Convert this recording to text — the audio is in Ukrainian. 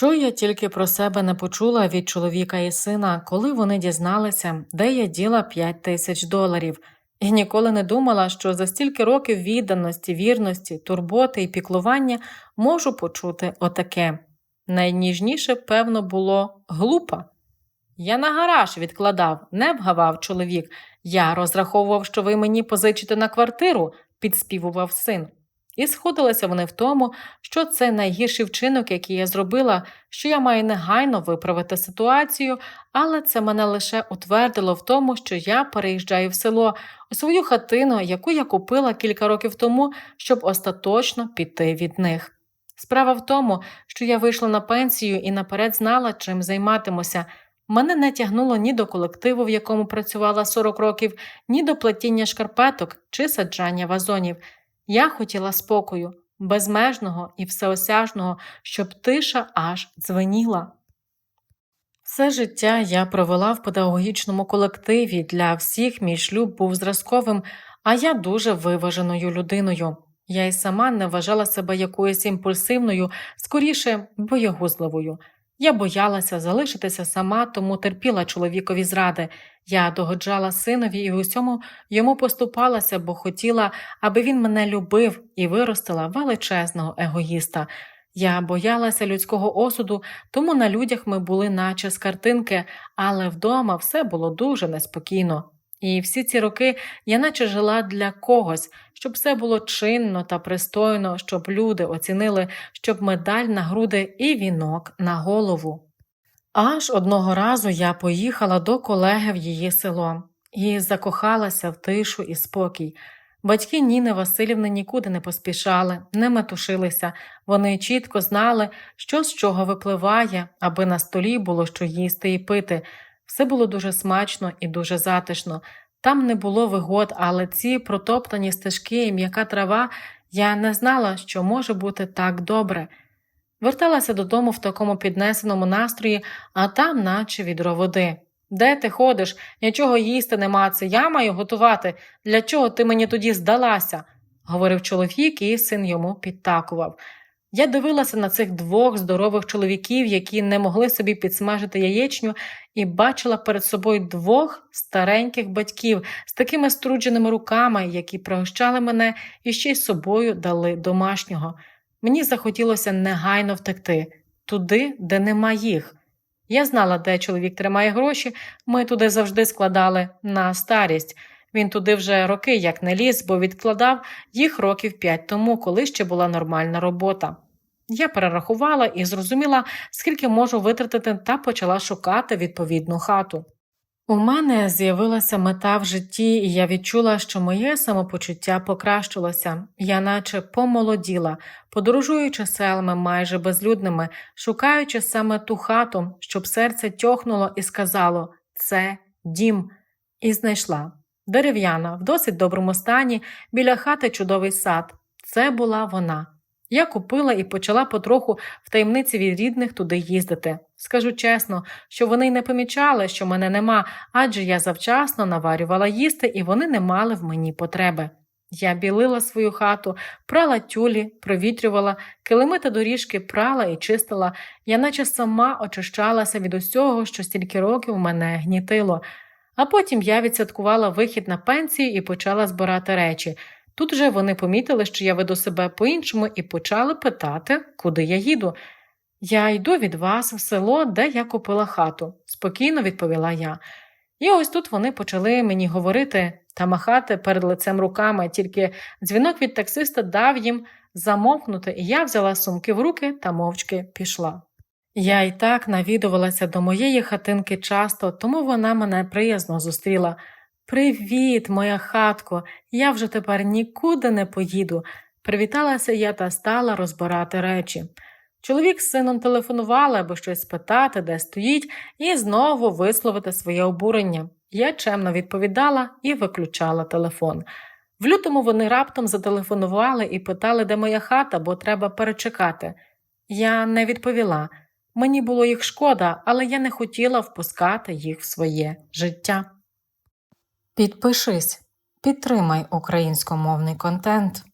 Що я тільки про себе не почула від чоловіка і сина, коли вони дізналися, де я діла 5 тисяч доларів, і ніколи не думала, що за стільки років відданості, вірності, турботи і піклування можу почути отаке. Найніжніше, певно, було глупа. Я на гараж відкладав, не вгавав чоловік. Я розраховував, що ви мені позичите на квартиру, підспівував син. І сходилися вони в тому, що це найгірший вчинок, який я зробила, що я маю негайно виправити ситуацію, але це мене лише утвердило в тому, що я переїжджаю в село у свою хатину, яку я купила кілька років тому, щоб остаточно піти від них. Справа в тому, що я вийшла на пенсію і наперед знала, чим займатимуся. Мене не тягнуло ні до колективу, в якому працювала 40 років, ні до плетіння шкарпеток чи саджання вазонів. Я хотіла спокою, безмежного і всеосяжного, щоб тиша аж дзвеніла. Все життя я провела в педагогічному колективі. Для всіх мій шлюб був зразковим, а я дуже виваженою людиною. Я й сама не вважала себе якоюсь імпульсивною, скоріше боягузливою. Я боялася залишитися сама, тому терпіла чоловікові зради. Я догоджала синові і в усьому йому поступалася, бо хотіла, аби він мене любив і виростила величезного егоїста. Я боялася людського осуду, тому на людях ми були наче з картинки, але вдома все було дуже неспокійно. І всі ці роки я наче жила для когось, щоб все було чинно та пристойно, щоб люди оцінили, щоб медаль на груди і вінок на голову. Аж одного разу я поїхала до колеги в її село і закохалася в тишу і спокій. Батьки Ніни Васильівни нікуди не поспішали, не метушилися, вони чітко знали, що з чого випливає, аби на столі було що їсти і пити. Все було дуже смачно і дуже затишно. Там не було вигод, але ці протоптані стежки і м'яка трава я не знала, що може бути так добре. Верталася додому в такому піднесеному настрої, а там, наче відро води. Де ти ходиш? Нічого їсти нема, це я маю готувати. Для чого ти мені тоді здалася? говорив чоловік, і син йому підтакував. Я дивилася на цих двох здорових чоловіків, які не могли собі підсмажити яєчню, і бачила перед собою двох стареньких батьків з такими струдженими руками, які пригощали мене і ще й собою дали домашнього. Мені захотілося негайно втекти туди, де нема їх. Я знала, де чоловік тримає гроші, ми туди завжди складали на старість. Він туди вже роки як не ліз, бо відкладав їх років п'ять тому, коли ще була нормальна робота. Я перерахувала і зрозуміла, скільки можу витратити, та почала шукати відповідну хату. У мене з'явилася мета в житті, і я відчула, що моє самопочуття покращилося, я наче помолоділа, подорожуючи селами майже безлюдними, шукаючи саме ту хату, щоб серце тьохнуло і сказало це дім, і знайшла дерев'яна, в досить доброму стані, біля хати чудовий сад. Це була вона. Я купила і почала потроху в таємниці від рідних туди їздити. Скажу чесно, що вони й не помічали, що мене нема, адже я завчасно наварювала їсти, і вони не мали в мені потреби. Я білила свою хату, прала тюлі, провітрювала, килими та доріжки прала і чистила, я наче сама очищалася від усього, що стільки років мене гнітило. А потім я відсвяткувала вихід на пенсію і почала збирати речі. Тут же вони помітили, що я веду себе по-іншому, і почали питати, куди я їду. Я йду від вас в село, де я купила хату, спокійно відповіла я. І ось тут вони почали мені говорити та махати перед лицем руками, тільки дзвінок від таксиста дав їм замовкнути, і я взяла сумки в руки та мовчки пішла. Я й так навідувалася до моєї хатинки часто, тому вона мене приязно зустріла. Привіт, моя хатко, я вже тепер нікуди не поїду. Привіталася я та стала розбирати речі. Чоловік з сином телефонували, аби щось спитати, де стоїть, і знову висловити своє обурення. Я чемно відповідала і виключала телефон. В лютому вони раптом зателефонували і питали, де моя хата, бо треба перечекати. Я не відповіла. Мені було їх шкода, але я не хотіла впускати їх в своє життя. Підпишись, підтримай українськомовний контент.